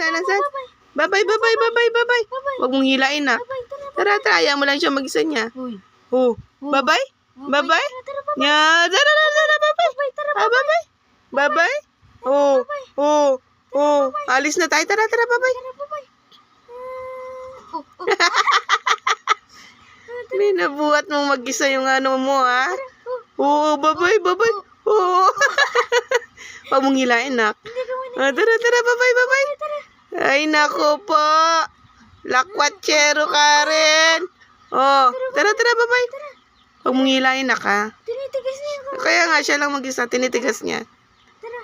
Nasaan, nasaan? Bye-bye, bye-bye, bye-bye, bye-bye. Huwag mong hilain na. Bye, tara. Tara. Ayaw mo lang siya mag-isa niya. Oh. Bye-bye. Tara, tara, Nya, tara, tara, tara, tara. Ah, bye-bye. Bye-bye. Oh, oh, oh. Alis na tayo. Tara, tara. Oh, oh. May nabuhat mong mag-isa yung ano mo, ha? Oo, bye-bye, bye-bye. Oo. Huwag mong hilain, nak. Ah, tara, tara, bye-bye, bye-bye. Ay, nako po. Lakwatsero ka rin. Oh, tara, tara, bye-bye. Huwag mong hilain, nak, ha? Tinitigas niya ako. Kaya nga, siya lang mag-isa. Tinitigas niya. Tara.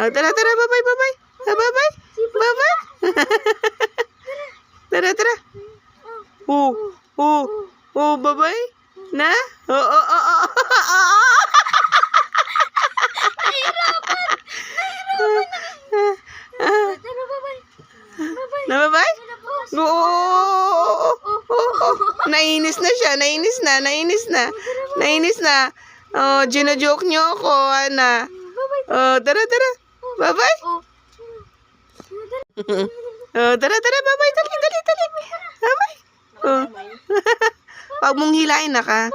Ah, tara, tara, bye-bye, bye-bye. Ah, bye-bye. Bye-bye. tara, tara. Oh, oh, oh, bye-bye. Na? Oh, oh, oh, oh. Bye-bye. Na, bye-bye? Tara, bukas. Oo. Oh, oh, oh. Nainis na siya. Nainis na. Nainis na. Nainis na. Oh, gina-joke niyo ako, Ana. Oh, tara, tara. Bye-bye. Oh. Oh, tara, tara. Bye-bye. Dali, dali, dali. Bye-bye. Oh. Huwag mong hilain na ka.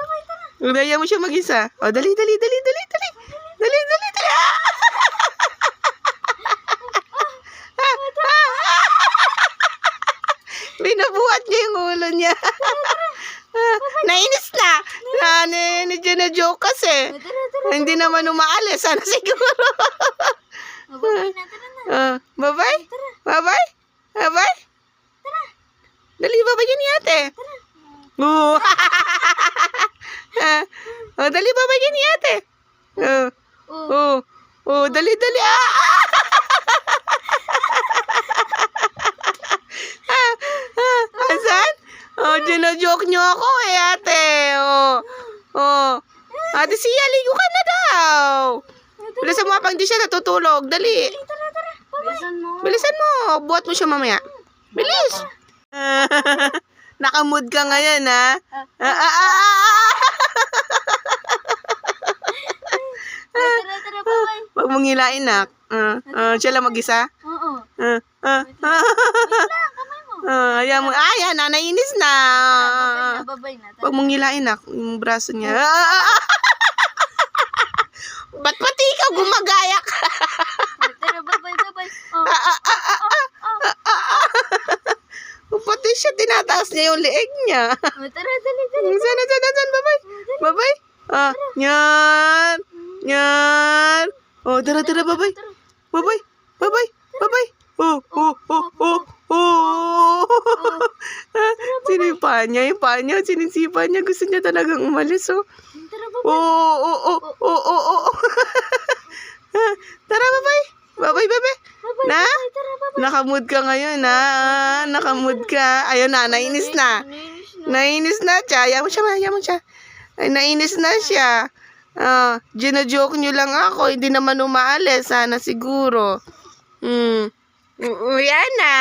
Udaya mo siya mag-isa. Oh, dali, dali, dali. Dali, dali, dali. Ah! Binabuhat niya yung ulo niya. Nainis na. Na, ni, ni na joke kasi. Hindi naman umaalis. Sana siguro. Ah, bye-bye. Bye-bye. Bye-bye. Dali, bye-bye yun ni ate. Oo. Ah, oh, dali, bye-bye yun ni ate. Oh, Oh. oh, oh, dali, dali. Ah! ah, ah, asan? Gino-joke nyo ako eh, ate. Oh, oh. Ate siya, ligo ka na daw. Bilisan mo pang di siya natutulog. Dali. Tara, tara. Bilisan mo. Bilisan mo. Buhat mo siya mamaya. Bilis. Nakamood ka ngayon, ha? Ah, ah, ah, ah. Bye-bye. Huwag mong hilain, nak. Ah, ah, siya lang mag-isa. Oo. Ah, ah, ah. Ah, ayaw mo. Ay, yan na. Nainis na. Na, na. Tara. Huwag mong hilain, nak. Yung braso niya. Ah, ah, ah. Ba't pati ikaw gumagaya ka? Tara, bye-bye, bye-bye. Oh. Ah, ah, ah, ah, ah. Pati siya, tinataas niya yung leeg niya. Oh, Tara, dali, dali. Sana, sana, sana, bye-bye. Bye-bye. Ah, yan. Yan. Oh, tara, tara. Bye-bye. Bye-bye. Oh, oh, oh, oh, oh. Ah, Sino yung paa niya? Yung paa niya, sinisipa niya. Gusto niya talagang umalis, oh. Tara, oh, oh, oh, oh, oh. Ah, Tara. Bye-bye, bye-bye. Bye-bye, Na? Nakamood ka ngayon, ha? Nakamood ka. Ayun na, nainis na. Nainis na. Siya. Ayaw mo siya, ayaw mo siya. Ay, nainis na siya. Ah, gina-joke niyo lang ako. Hindi naman umaalis. Sana siguro. Hmm. Mm, yan na.